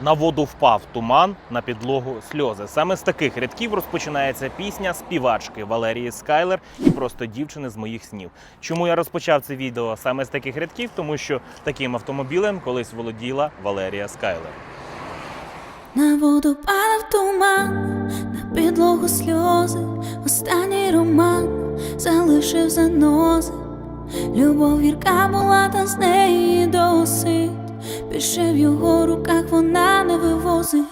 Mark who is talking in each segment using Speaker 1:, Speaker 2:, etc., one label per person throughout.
Speaker 1: На воду впав туман, на підлогу сльози. Саме з таких рядків розпочинається пісня співачки Валерії Скайлер і просто дівчини з моїх снів. Чому я розпочав це відео саме з таких рядків? Тому що таким автомобілем колись володіла Валерія Скайлер.
Speaker 2: На воду падав туман, на підлогу сльози, останній роман залишив занози. Любов гірка була, та з досить. Більше в його руках вона не вивозить.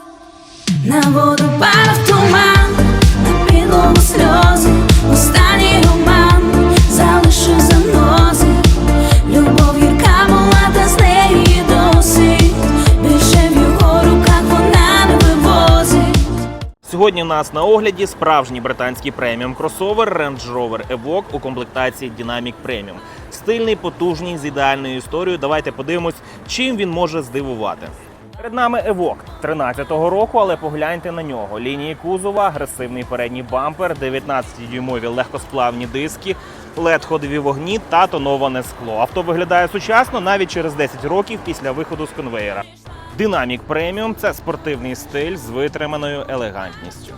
Speaker 2: На воду падав туман, на підлогу сльози, останній роман залишив занози. Любов гірка була, та з неї досить. Більше в його руках вона не вивозить.
Speaker 1: Сьогодні у нас на огляді справжній британський преміум кросовер Range Rover Evoque у комплектації Dynamic Premium. Стильний, потужний, з ідеальною історією. Давайте подивимось, чим він може здивувати. Перед нами Evoque 13-го року, але погляньте на нього. Лінії кузова, агресивний передній бампер, 19-дюймові легкосплавні диски, led ходові вогні та тоноване скло. Авто виглядає сучасно навіть через 10 років після виходу з конвеєра. Динамік преміум це спортивний стиль з витриманою елегантністю.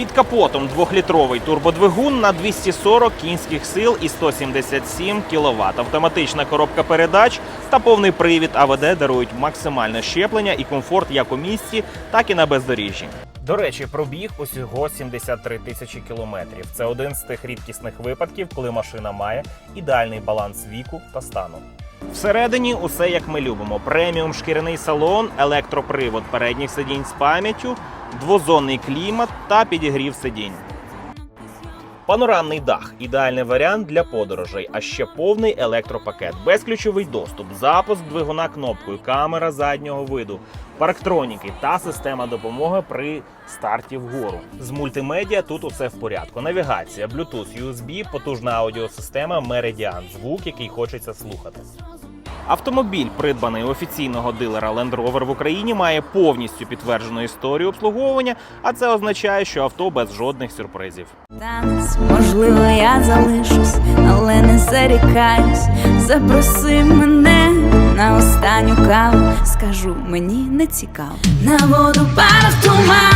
Speaker 1: Під капотом двохлітровий турбодвигун на 240 кінських сил і 177 кВт. Автоматична коробка передач та повний привід АВД дарують максимальне щеплення і комфорт як у місті, так і на бездоріжжі. До речі, пробіг усього 73 тисячі кілометрів. Це один з тих рідкісних випадків, коли машина має ідеальний баланс віку та стану. Всередині усе як ми любимо: преміум шкіряний салон, електропривод передніх сидінь з пам'яттю, двозонний клімат та підігрів сидінь. Панорамний дах ідеальний варіант для подорожей, а ще повний електропакет, безключовий доступ, запуск двигуна кнопкою, камера заднього виду, парктроніки та система допомоги при старті вгору. З мультимедіа тут усе в порядку. Навігація, Bluetooth, USB, потужна аудіосистема Meridian, звук, який хочеться слухати. Автомобіль, придбаний офіційного дилера Land Rover в Україні, має повністю підтверджену історію обслуговування, а це означає, що авто без жодних сюрпризів.
Speaker 2: Танець, можливо, я залишусь, але не зарікаюсь. Запроси мене на останню каву. Скажу, мені не цікаво. На воду падав туман,